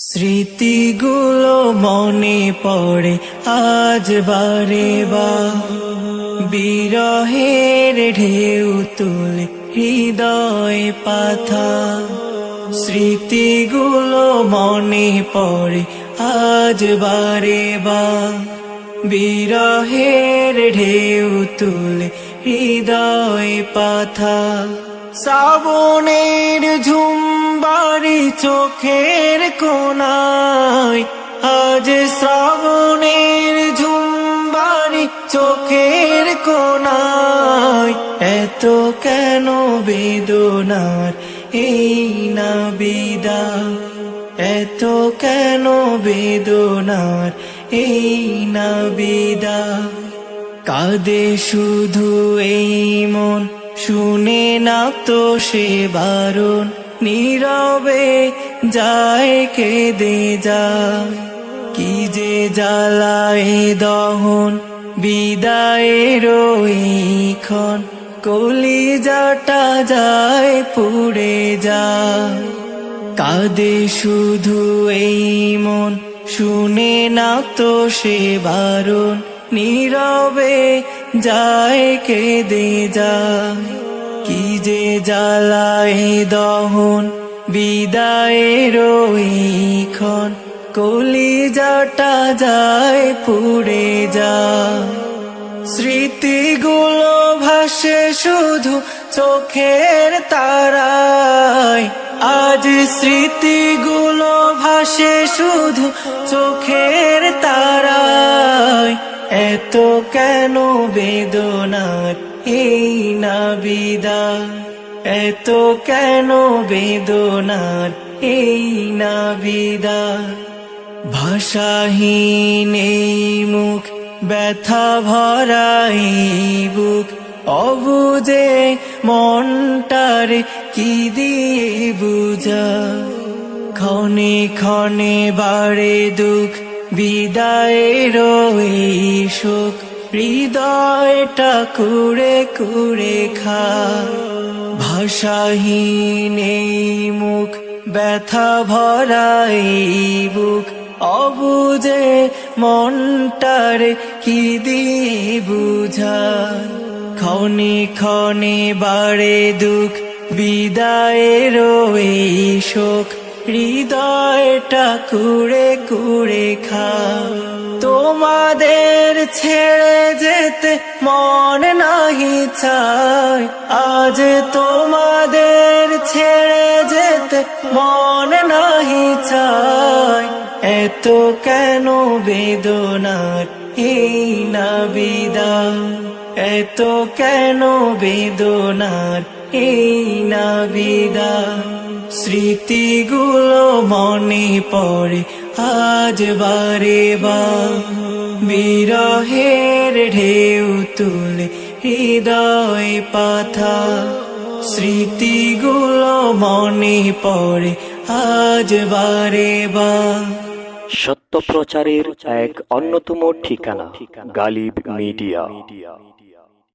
স্মৃতিগুলো মনে পড়ে, আজ বারে বা। বিরহের ঢেউ তুলে হৃদয় পাথা। স্মৃতিগুলো মনে পড়ে, আজ বারে বা। বিরহের ঢেউ তুলে হৃদয় পাথা। শ্রাবণের ঝুমবাড়ি চোখের কোনায় আজ শ্রাবণের ঝুমবাড়ি চোখের কোনায় এত কেন বেদনার এই না বিদায় এত কেন বেদনার এই না বিদায় কাদে শুধু এই মন, শুনে না তো সে বারণ। নীরবে যায়, কেঁদে যায়। কি যে জ্বালায় দহন বিদায়ের ক্ষণ। কলিজাটা যায়, পুড়ে যায়। কাঁদে শুধু এই মন, শুনে না তো সে বারণ। নীরবে যায়, কেঁদে যায়। কি যে জ্বালায় দহন, বিদায়ের কলি যাটা যায় পুড়ে যায় স্মৃতিগুলো ভাসে শুধু চোখের তারায়। আজ স্মৃতিগুলো ভাসে শুধু চোখের তারায়। এত কেন বেদনার এই না বিদায় ভাষাহীন এই মুখ, ব্যথা ভরা এই বুক অবুজে মনটার কি দিয়ে বুঝা? ক্ষণে ক্ষণে বাড়ে দুঃখ বিদায়ের এই শোক হৃদয়টা কুড়ে কুড়ে খা। ভাষাহীন এই মুখ, ব্যথা ভরা এই বুক। অবুঝে মনটার কি দিয়ে বুঝা। ক্ষণে ক্ষণে বাড়ে দুঃখ, বিদায়ের এই শোক। হৃদয়টা কুড়ে কুড়ে খা। তোমাদের ছেড়ে যেতে মন নাহি চায়। আজ তোমাদের ছেড়ে যেতে মন নাহি চায়। এত কেন বেদনার এই না বিদায় এত কেন বেদনার এই না বিদায় স্মৃতিগুলো মনে পড়ে আজ বারে বা, বিরহের ঢেউ তুলে হৃদয় পাথা। স্মৃতিগুলো মনে পড়ে আজ বারে বা। সত্য প্রচারের এক অন্যতম ঠিকানা, গালিব মিডিয়া।